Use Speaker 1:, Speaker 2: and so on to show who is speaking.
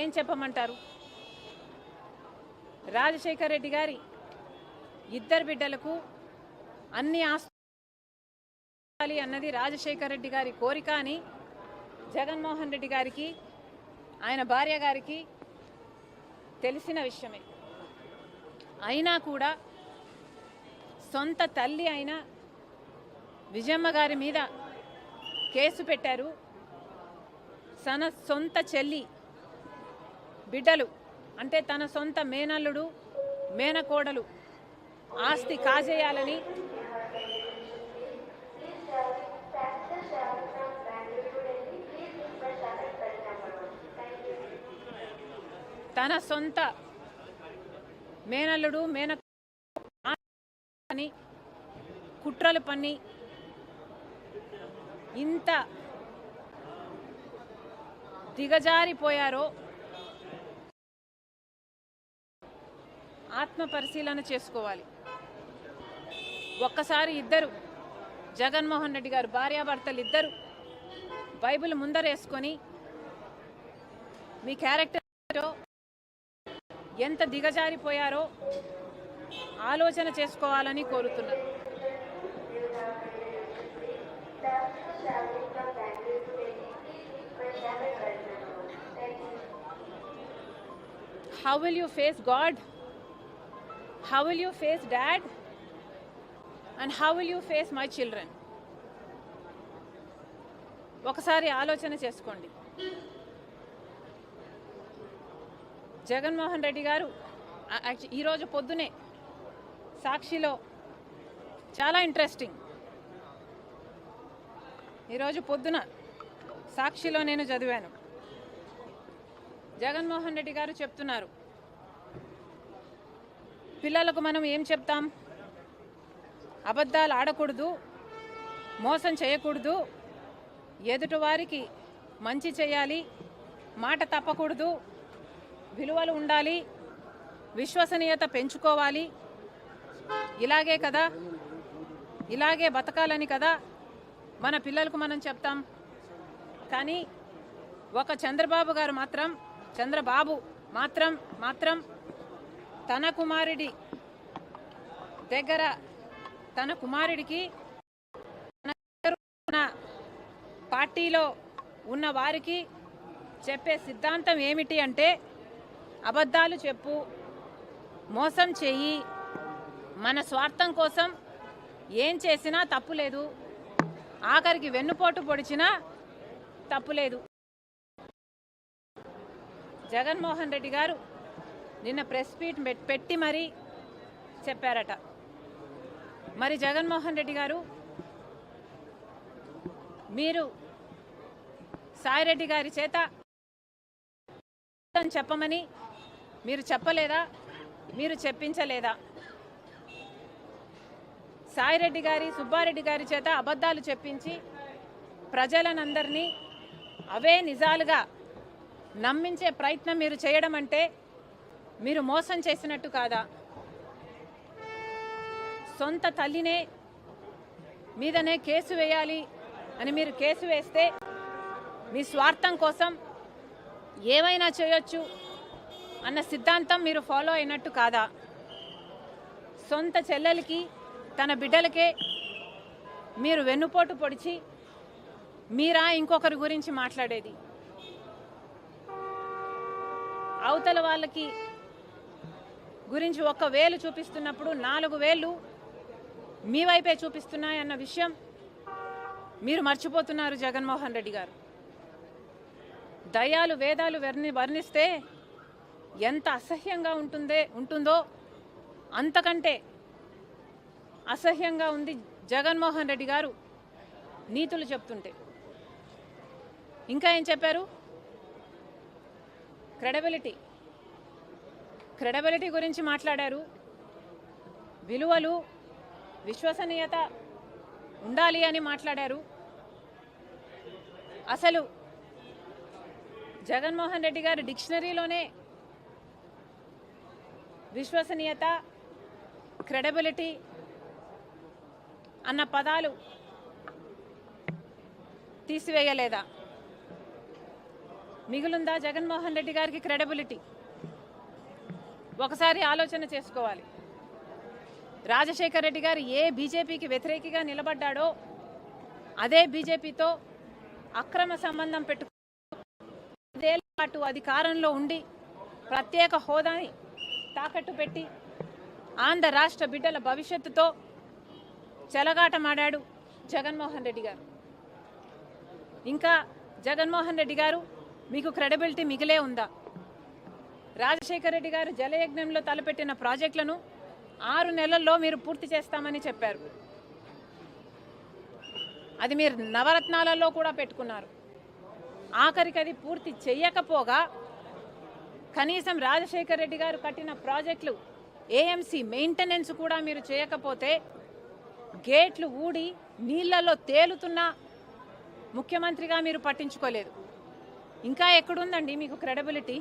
Speaker 1: ఏం చెప్పమంటారు? రాజశేఖర్ రెడ్డి గారి ఇద్దరు బిడ్డలకు అన్ని ఆస్తి అన్నది రాజశేఖర్ రెడ్డి గారి కోరిక అని జగన్మోహన్ రెడ్డి గారికి ఆయన భార్య గారికి తెలిసిన విషయమే. అయినా కూడా సొంత తల్లి అయిన విజయమ్మ గారి మీద కేసు పెట్టారు. సన సొంత చెల్లి బిడ్డలు అంటే తన సొంత మేనల్లుడు మేనకోడలు ఆస్తి కాజేయాలని తన సొంత మేనల్లుడు మేన అని కుట్రలు పన్ని ఇంత దిగజారిపోయారో ఆత్మ పరిశీలన చేసుకోవాలి ఒక్కసారి ఇద్దరు జగన్మోహన్ రెడ్డి గారు భార్యాభర్తలు ఇద్దరు బైబిల్ ముందరేసుకొని మీ క్యారెక్టర్ ఎంత దిగజారిపోయారో ఆలోచన చేసుకోవాలని కోరుతున్నారు How will you face God? How will you face dad? And how will you face my children? ఒకసారి ఆలోచన చేసుకోండి జగన్మోహన్ రెడ్డి గారు ఈరోజు పొద్దునే సాక్షిలో చాలా ఇంట్రెస్టింగ్ ఈరోజు పొద్దున సాక్షిలో నేను చదివాను జగన్మోహన్ రెడ్డి గారు చెప్తున్నారు పిల్లలకు మనం ఏం చెప్తాం? అబద్ధాలు ఆడకూడదు మోసం చేయకూడదు ఎదుటివారికి మంచి చేయాలి మాట తప్పకూడదు విలువలు ఉండాలి విశ్వసనీయత పెంచుకోవాలి. ఇలాగే కదా? ఇలాగే బతకాలని కదా మన పిల్లలకు మనం చెప్తాం. కానీ ఒక చంద్రబాబు గారు మాత్రం చంద్రబాబు మాత్రం మాత్రం తన కుమారుడి దగ్గర తన కుమారుడికి తన పార్టీలో ఉన్న వారికి చెప్పే సిద్ధాంతం ఏమిటి అంటే అబద్ధాలు చెప్పు మోసం చెయ్యి మన స్వార్థం కోసం ఏం చేసినా తప్పులేదు ఆఖరికి వెన్నుపోటు పొడిచినా తప్పులేదు జగన్మోహన్ రెడ్డి గారు నిన్న ప్రెస్ మీట్ పెట్టి మరీ చెప్పారట. మరి జగన్మోహన్ రెడ్డి గారు మీరు సాయిరెడ్డి గారి చేత చెప్పమని మీరు చెప్పలేదా? మీరు చెప్పించలేదా? సాయిరెడ్డి గారి సుబ్బారెడ్డి గారి చేత అబద్ధాలు చెప్పించి ప్రజలనందరినీ అవే నిజాలుగా నమ్మించే ప్రయత్నం మీరు చేయడం అంటే మీరు మోసం చేసినట్టు కాదా? సొంత తల్లినే మీదనే కేసు వేయాలి అని మీరు కేసు వేస్తే మీ స్వార్థం కోసం ఏమైనా చేయొచ్చు అన్న సిద్ధాంతం మీరు ఫాలో అయినట్టు కాదా? సొంత చెల్లెలకి తన బిడ్డలకే మీరు వెన్నుపోటు పొడిచి మీరా ఇంకొకరి గురించి మాట్లాడేది? అవతల వాళ్ళకి గురించి ఒక వేలు చూపిస్తున్నప్పుడు నాలుగు వేలు మీ వైపే చూపిస్తున్నాయన్న విషయం మీరు మర్చిపోతున్నారు జగన్మోహన్ రెడ్డి గారు. దయాలు వేదాలు వర్ణి వర్ణిస్తే ఎంత అసహ్యంగా ఉంటుందే ఉంటుందో అంతకంటే అసహ్యంగా ఉంది జగన్మోహన్ రెడ్డి గారు నీతులు చెప్తుంటే. ఇంకా ఏం చెప్పారు? క్రెడబిలిటీ. క్రెడబిలిటీ గురించి మాట్లాడారు. విలువలు విశ్వసనీయత ఉండాలి అని మాట్లాడారు. అసలు జగన్మోహన్ రెడ్డి గారు డిక్షనరీలోనే విశ్వసనీయత క్రెడబిలిటీ అన్న పదాలు తీసివేయలేదా? మిగులుందా జగన్మోహన్ రెడ్డి గారికి క్రెడబిలిటీ ఒకసారి ఆలోచన చేసుకోవాలి. రాజశేఖర రెడ్డి గారు ఏ బీజేపీకి వ్యతిరేకిగా నిలబడ్డాడో అదే బీజేపీతో అక్రమ సంబంధం పెట్టుకు ఐదేళ్ళ పాటు అధికారంలో ఉండి ప్రత్యేక హోదాని తాకట్టు పెట్టి ఆంధ్ర రాష్ట్ర బిడ్డల భవిష్యత్తుతో చెలగాటమాడాడు జగన్మోహన్ రెడ్డి గారు. ఇంకా జగన్మోహన్ రెడ్డి గారు మీకు క్రెడిబిలిటీ మిగిలే ఉందా? రాజశేఖర రెడ్డి గారు జలయజ్ఞంలో తలపెట్టిన ప్రాజెక్టులను ఆరు నెలల్లో మీరు పూర్తి చేస్తామని చెప్పారు. అది మీరు నవరత్నాలలో కూడా పెట్టుకున్నారు. ఆఖరికి అది పూర్తి చేయకపోగా కనీసం రాజశేఖర రెడ్డి గారు కట్టిన ప్రాజెక్టులు ఏఎంసీ మెయింటెనెన్స్ కూడా మీరు చేయకపోతే గేట్లు ఊడి నీళ్ళలో తేలుతున్న ముఖ్యమంత్రిగా మీరు పట్టించుకోలేదు. ఇంకా ఎక్కడుందండి మీకు క్రెడిబిలిటీ